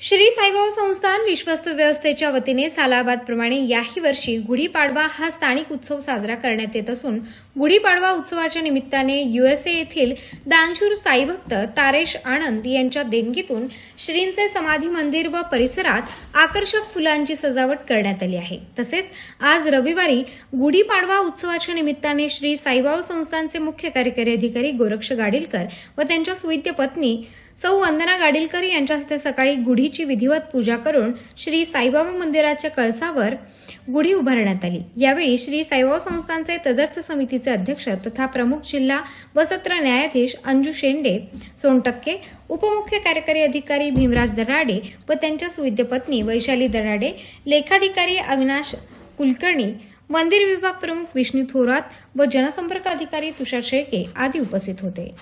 श्री साईबाबा संस्थान विश्वस्त व्यवस्थेच्या वतीने सालाबादप्रमाणे याही वर्षी गुढीपाडवा हा स्थानिक उत्सव साजरा करण्यात येत असून गुढीपाडवा उत्सवाच्या निमित्ताने युएसए येथील दानशूर साईभक्त तारेश आनंद यांच्या देणगीतून श्रींचे समाधी मंदिर व परिसरात आकर्षक फुलांची सजावट करण्यात आली आहे. तसेच आज रविवारी गुढीपाडवा उत्सवाच्या निमित्ताने श्री साईबाबा संस्थानचे मुख्य कार्यकारी अधिकारी गोरक्ष गाडीलकर व त्यांच्या सुविद्य पत्नी सौ वंदना गाडीलकर यांच्या हस्ते सकाळी गुढीची विधिवत पूजा करून श्री साईबाबा मंदिराच्या कळसावर गुढी उभारण्यात आली. यावेळी श्री साईबाबा संस्थांचे तदर्थ समितीचे अध्यक्ष तथा प्रमुख जिल्हा व सत्र न्यायाधीश अंजू शेंडे सोनटक्के उपमुख्य कार्यकारी अधिकारी भीमराज दराडे व त्यांच्या सुविद्य पत्नी वैशाली दराडे लेखाधिकारी अविनाश कुलकर्णी मंदिर विभाग प्रमुख विष्णू थोरात व जनसंपर्क अधिकारी तुषार शेळके आदी उपस्थित होते.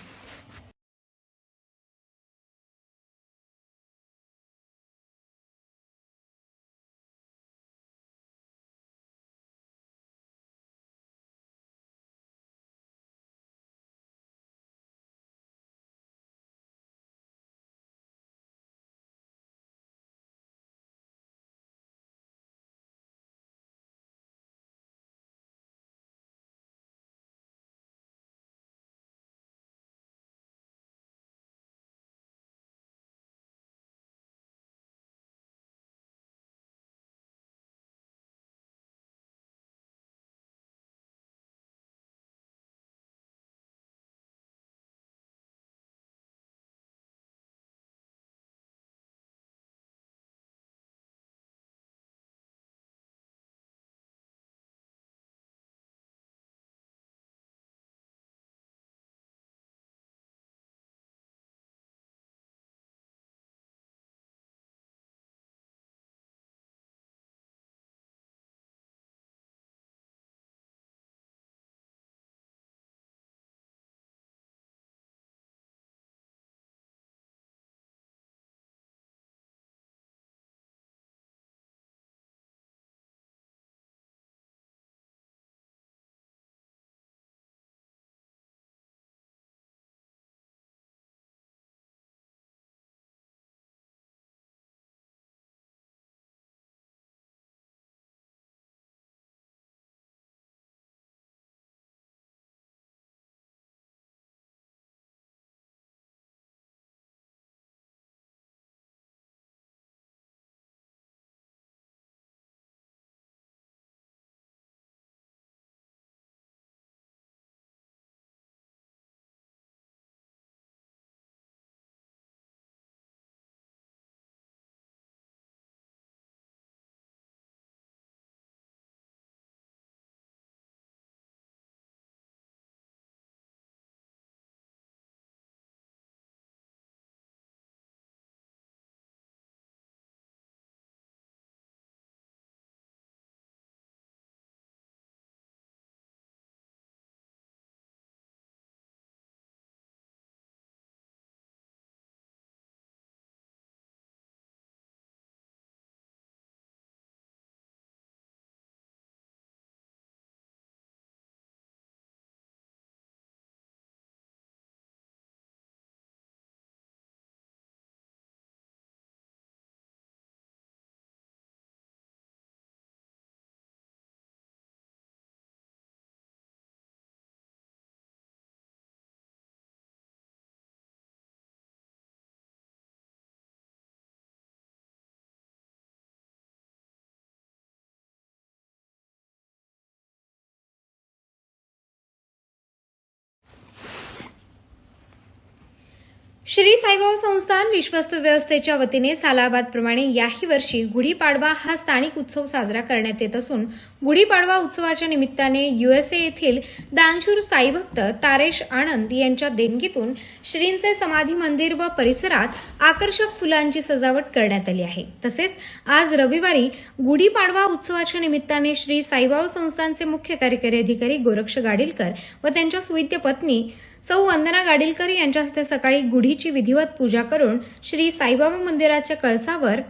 श्री साईबाबा संस्थान विश्वस्त व्यवस्थेच्या वतीने सालाबादप्रमाणे याही वर्षी गुढीपाडवा हा स्थानिक उत्सव साजरा करण्यात येत असून गुढीपाडवा उत्सवाच्या निमित्ताने युएसए येथील दानशूर साईभक्त तारेश आनंद यांच्या देणगीतून श्रींचे समाधी मंदिर व परिसरात आकर्षक फुलांची सजावट करण्यात आली आहे. तसेच आज रविवारी गुढीपाडवा उत्सवाच्या निमित्ताने श्री साईबाबा संस्थानचे मुख्य कार्यकारी अधिकारी गोरक्ष गाडीलकर व त्यांच्या सुविद्य पत्नी सौ वंदना गाडीलकर यांच्या हस्ते सकाळी गुढीची विधिवत पूजा करून श्री साईबाबा मंदिराच्या कळसावर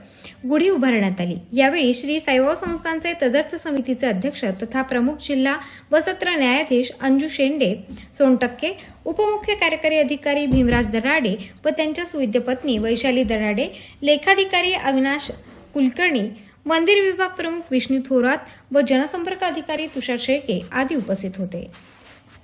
गुढी उभारण्यात आली. यावेळी श्री साईबाबा संस्थानचे तदर्थ समितीचे अध्यक्ष तथा प्रमुख जिल्हा व सत्र न्यायाधीश अंजू शेंडे सोनटक्के उपमुख्य कार्यकारी अधिकारी भीमराज दराडे व त्यांच्या सुविद्य पत्नी वैशाली दराडे लेखाधिकारी अविनाश कुलकर्णी मंदिर विभाग प्रमुख विष्णू थोरात व जनसंपर्क अधिकारी तुषार शेळके आदी उपस्थित होते.